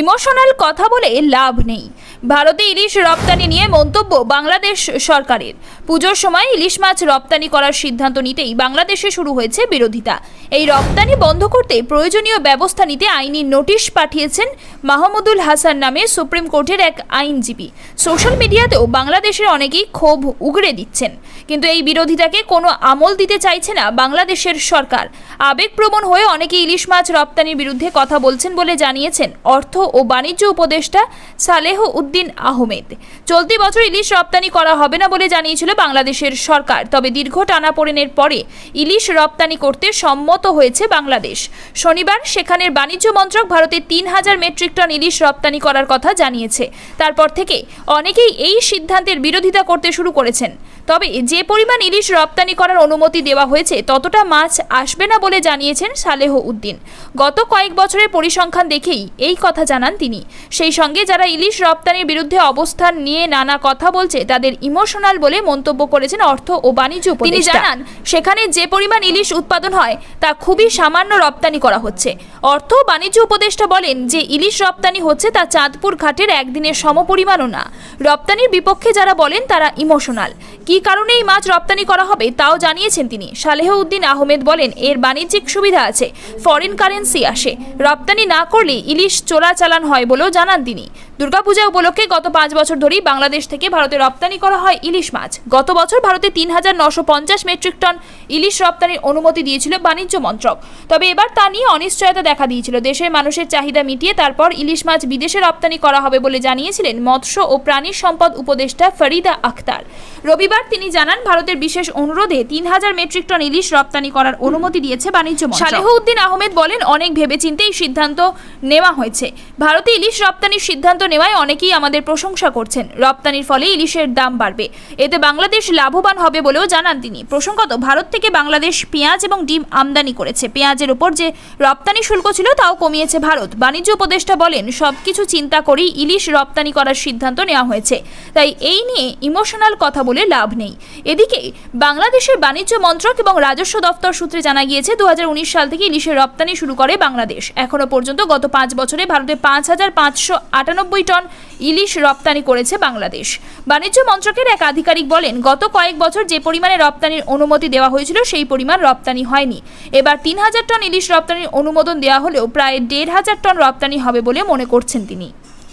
Emotional কথা বলে লাভ নেই। ভারতে ইলিশ রপ্তানি নিয়ে মন্তব্য বাংলাদেশ সরকারের। পুজোর সময় ইলিশ মাছ রপ্তানি করার সিদ্ধান্ত নিতেই বাংলাদেশে শুরু হয়েছে বিরোধিতা। এই রপ্তানি বন্ধ করতে প্রয়োজনীয় ব্যবস্থা নিতে আইনি নোটিশ পাঠিয়েছেন মাহমুদুল হাসান নামে সুপ্রিম কোর্টের এক আইনজীবী। সোশ্যাল মিডিয়াতেও বাংলাদেশের অনেকেই ক্ষোভ উগড়ে দিচ্ছেন। কিন্তু এই বিরোধিতাকে কোনো আমল দিতে চাইছে না বাংলাদেশের সরকার। আবেগপ্রবণ হয়ে অনেকে ইলিশ মাছ রপ্তানির বিরুদ্ধে কথা বলছেন বলে জানিয়েছেন অর্থ ও বাণিজ্য উপদেষ্টা সালেহ উদ্দিন আহমেদ। চলতি বছর ইলিশ রপ্তানি করা হবে না বলে জানিয়েছিল বাংলাদেশের সরকার। তবে দীর্ঘ টানাপোড়েনের পরে ইলিশ রপ্তানি করতে সম্মত হয়েছে বাংলাদেশ। শনিবার সেখানের বাণিজ্য মন্ত্রক ভারতে তিন হাজার মেট্রিক টন ইলিশ রপ্তানি করার কথা জানিয়েছে। তারপর থেকে অনেকেই এই সিদ্ধান্তের বিরোধিতা করতে শুরু করেছেন। তবে যে পরিমাণ ইলিশ রপ্তানি করার অনুমতি দেওয়া হয়েছে ততটা মাছ আসবে না বলে জানিয়েছেন সালেহ উদ্দিন। গত কয়েক বছরের পরিসংখ্যান দেখেই এই কথা জানান তিনি। সেই সঙ্গে যারা ইলিশ রপ্তানির বিরুদ্ধে অবস্থান নিয়ে নানা কথা বলছে তাদের ইমোশনাল বলে মন্তব্য করেছেন অর্থ ও বাণিজ্য তিনি জানান সেখানে যে পরিমাণ ইলিশ উৎপাদন হয় তা খুবই সামান্য রপ্তানি করা হচ্ছে। অর্থ ও বাণিজ্য উপদেষ্টা বলেন যে ইলিশ রপ্তানি হচ্ছে তা চাঁদপুর ঘাটের একদিনের সমপরিমাণও না। রপ্তানির বিপক্ষে যারা বলেন তারা ইমোশনাল। কী কারণে এই মাছ রপ্তানি করা হবে তাও জানিয়েছেন তিনি। সালেহ উদ্দিন আহমেদ বলেন, এর বাণিজ্যিক সুবিধা আছে ফরেন কারেন্সি আসে। রপ্তানি না করলে ইলিশ চোরাচালান হয় বলেও জানান তিনি। দুর্গাপূজা উপলক্ষে গত পাঁচ বছর ধরেই বাংলাদেশ থেকে ভারতে রপ্তানি করা হয় ইলিশ মাছ। গত বছর ভারতে তিন হাজার নশো পঞ্চাশ মেট্রিক টন ইলিশ রপ্তানির অনুমতি দিয়েছিল বাণিজ্য মন্ত্রক। তবে এবার তা নিয়ে অনিশ্চয়তা দেখা দিয়েছিল। দেশের মানুষের চাহিদা মিটিয়ে তারপর ইলিশ মাছ বিদেশে রপ্তানি করা হবে বলে জানিয়েছিলেন মৎস্য ও প্রাণী সম্পদ উপদেষ্টা ফরিদা আখতার। রবিবার তিনি জানান, ভারতের বিশেষ অনুরোধে তিন হাজার মেট্রিক টন ইলিশ রপ্তানি করার অনুমতি দিয়েছে বাণিজ্য মন্ত্রক। সালেহউদ্দিন আহমেদ বলেন, অনেক ভেবেচিন্তে এই সিদ্ধান্ত নেওয়া হয়েছে। ভারতে ইলিশ রপ্তানির সিদ্ধান্ত নেওয়ায় অনেকেই আমাদের প্রশংসা করছেন। রপ্তানির ফলে ইলিশের দাম বাড়বে। এতে বাংলাদেশ লাভবান হবে বলেও জানান তিনি। প্রসঙ্গত, ভারত থেকে বাংলাদেশ পেঁয়াজ এবং ডিম আমদানি করেছে। পেঁয়াজের উপর যে রপ্তানি শুল্ক ছিল, তাও কমিয়েছে ভারত। বাণিজ্য উপদেষ্টা বলেন, সবকিছু চিন্তা করেই ইলিশ রপ্তানি করার সিদ্ধান্ত নেওয়া হয়েছে। তাই এই নিয়ে ইমোশনাল কথা বলে লাভ নেই। এদিকে বাংলাদেশের বাণিজ্য মন্ত্রক এবং রাজস্ব দপ্তর সূত্রে জানা গিয়েছে দু হাজার উনিশ সাল থেকে ইলিশের রপ্তানি শুরু করে বাংলাদেশ। এখনও পর্যন্ত গত পাঁচ বছরে ভারতে পাঁচ হাজার পাঁচশো আটানব্বই টন ইলিশ রপ্তানি করেছে বাংলাদেশ। বাণিজ্য মন্ত্রকের এক আধিকারিক বলেন, গত কয়েক বছর যে পরিমাণে রপ্তানির অনুমতি দেওয়া হয়েছিল, সেই পরিমাণ রপ্তানি হয়নি। এবার তিন হাজার টন ইলিশ রপ্তানির অনুমোদন দেওয়া হলেও প্রায় দেড় হাজার টন রপ্তানি হবে বলে মনে করছেন তিনি।